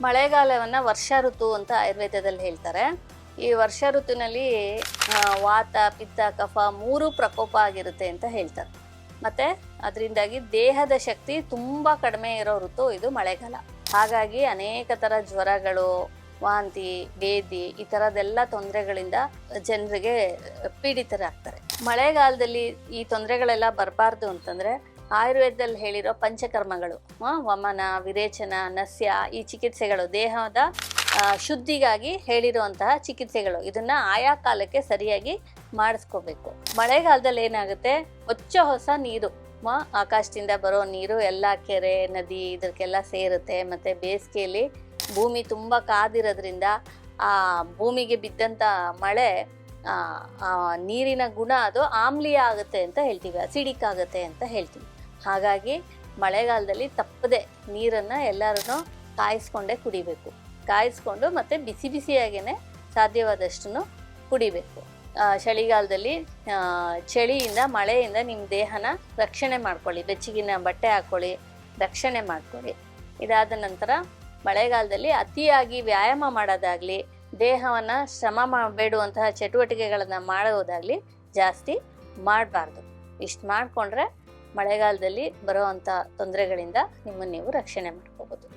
ಮಳೆಗಾಲವನ್ನ ವರ್ಷ ಋತು ಅಂತ ಆಯುರ್ವೇದದಲ್ಲಿ ಹೇಳ್ತಾರೆ. ಈ ವರ್ಷ ಋತುವಿನಲ್ಲಿ ವಾತ, ಪಿತ್ತ, ಕಫ ಮೂರು ಪ್ರಕೋಪ ಆಗಿರುತ್ತೆ ಅಂತ ಹೇಳ್ತಾರೆ. ಮತ್ತೆ ಅದರಿಂದಾಗಿ ದೇಹದ ಶಕ್ತಿ ತುಂಬಾ ಕಡಿಮೆ ಇರೋ ಋತು ಇದು ಮಳೆಗಾಲ. ಹಾಗಾಗಿ ಅನೇಕ ತರ ಜ್ವರಗಳು, ವಾಂತಿ, ಬೇದಿ ಈ ಥರದ್ದೆಲ್ಲ ತೊಂದರೆಗಳಿಂದ ಜನರಿಗೆ ಪೀಡಿತರಾಗ್ತಾರೆ. ಮಳೆಗಾಲದಲ್ಲಿ ಈ ತೊಂದರೆಗಳೆಲ್ಲ ಬರಬಾರ್ದು ಅಂತಂದ್ರೆ ಆಯುರ್ವೇದದಲ್ಲಿ ಹೇಳಿರೋ ಪಂಚಕರ್ಮಗಳು ವಮನ, ವಿರೇಚನ, ನಸ್ಯ, ಈ ಚಿಕಿತ್ಸೆಗಳು ದೇಹದ ಶುದ್ಧಿಗಾಗಿ ಹೇಳಿರುವಂತಹ ಚಿಕಿತ್ಸೆಗಳು. ಇದನ್ನ ಆಯಾ ಕಾಲಕ್ಕೆ ಸರಿಯಾಗಿ ಮಾಡಿಸ್ಕೋಬೇಕು. ಮಳೆಗಾಲದಲ್ಲಿ ಏನಾಗುತ್ತೆ? ಹೊಚ್ಚ ಹೊಸ ನೀರು ಆಕಾಶದಿಂದ ಬರೋ ನೀರು, ಎಲ್ಲ ಕೆರೆ, ನದಿ ಇದಕ್ಕೆಲ್ಲ ಸೇರುತ್ತೆ. ಮತ್ತೆ ಬೇಸಿಗೆಯಲ್ಲಿ ಭೂಮಿ ತುಂಬ ಕಾದಿರೋದ್ರಿಂದ ಆ ಭೂಮಿಗೆ ಬಿದ್ದಂಥ ಮಳೆ ನೀರಿನ ಗುಣ ಅದು ಆಮ್ಲೀಯ ಆಗುತ್ತೆ ಅಂತ ಹೇಳ್ತೀವಿ, ಅಸಿಡಿಕ್ ಆಗುತ್ತೆ ಅಂತ ಹೇಳ್ತೀವಿ. ಹಾಗಾಗಿ ಮಳೆಗಾಲದಲ್ಲಿ ತಪ್ಪದೆ ನೀರನ್ನು ಎಲ್ಲರೂ ಕಾಯಿಸ್ಕೊಂಡೇ ಕುಡಿಬೇಕು. ಕಾಯಿಸ್ಕೊಂಡು ಮತ್ತು ಬಿಸಿ ಬಿಸಿಯಾಗೇ ಸಾಧ್ಯವಾದಷ್ಟು ಕುಡಿಬೇಕು. ಚಳಿಗಾಲದಲ್ಲಿ ಚಳಿಯಿಂದ, ಮಳೆಯಿಂದ ನಿಮ್ಮ ದೇಹನ ರಕ್ಷಣೆ ಮಾಡ್ಕೊಳ್ಳಿ. ಬೆಚ್ಚಗಿನ ಬಟ್ಟೆ ಹಾಕ್ಕೊಳ್ಳಿ ರಕ್ಷಣೆ ಮಾಡ್ಕೊಳ್ಳಿ. ಇದಾದ ನಂತರ ಮಳೆಗಾಲದಲ್ಲಿ ಅತಿಯಾಗಿ ವ್ಯಾಯಾಮ ಮಾಡೋದಾಗಲಿ, ದೇಹವನ್ನು ಶ್ರಮ ಮಾಡಬೇಡುವಂತಹ ಚಟುವಟಿಕೆಗಳನ್ನು ಮಾಡೋದಾಗಲಿ ಜಾಸ್ತಿ ಮಾಡಬಾರ್ದು. ಇಷ್ಟು ಮಾಡಿಕೊಂಡ್ರೆ ಮಳೆಗಾಲದಲ್ಲಿ ಬರುವಂತ ತೊಂದರೆಗಳಿಂದ ನಿಮ್ಮನ್ನು ನೀವು ರಕ್ಷಣೆ ಮಾಡ್ಕೋಬೋದು.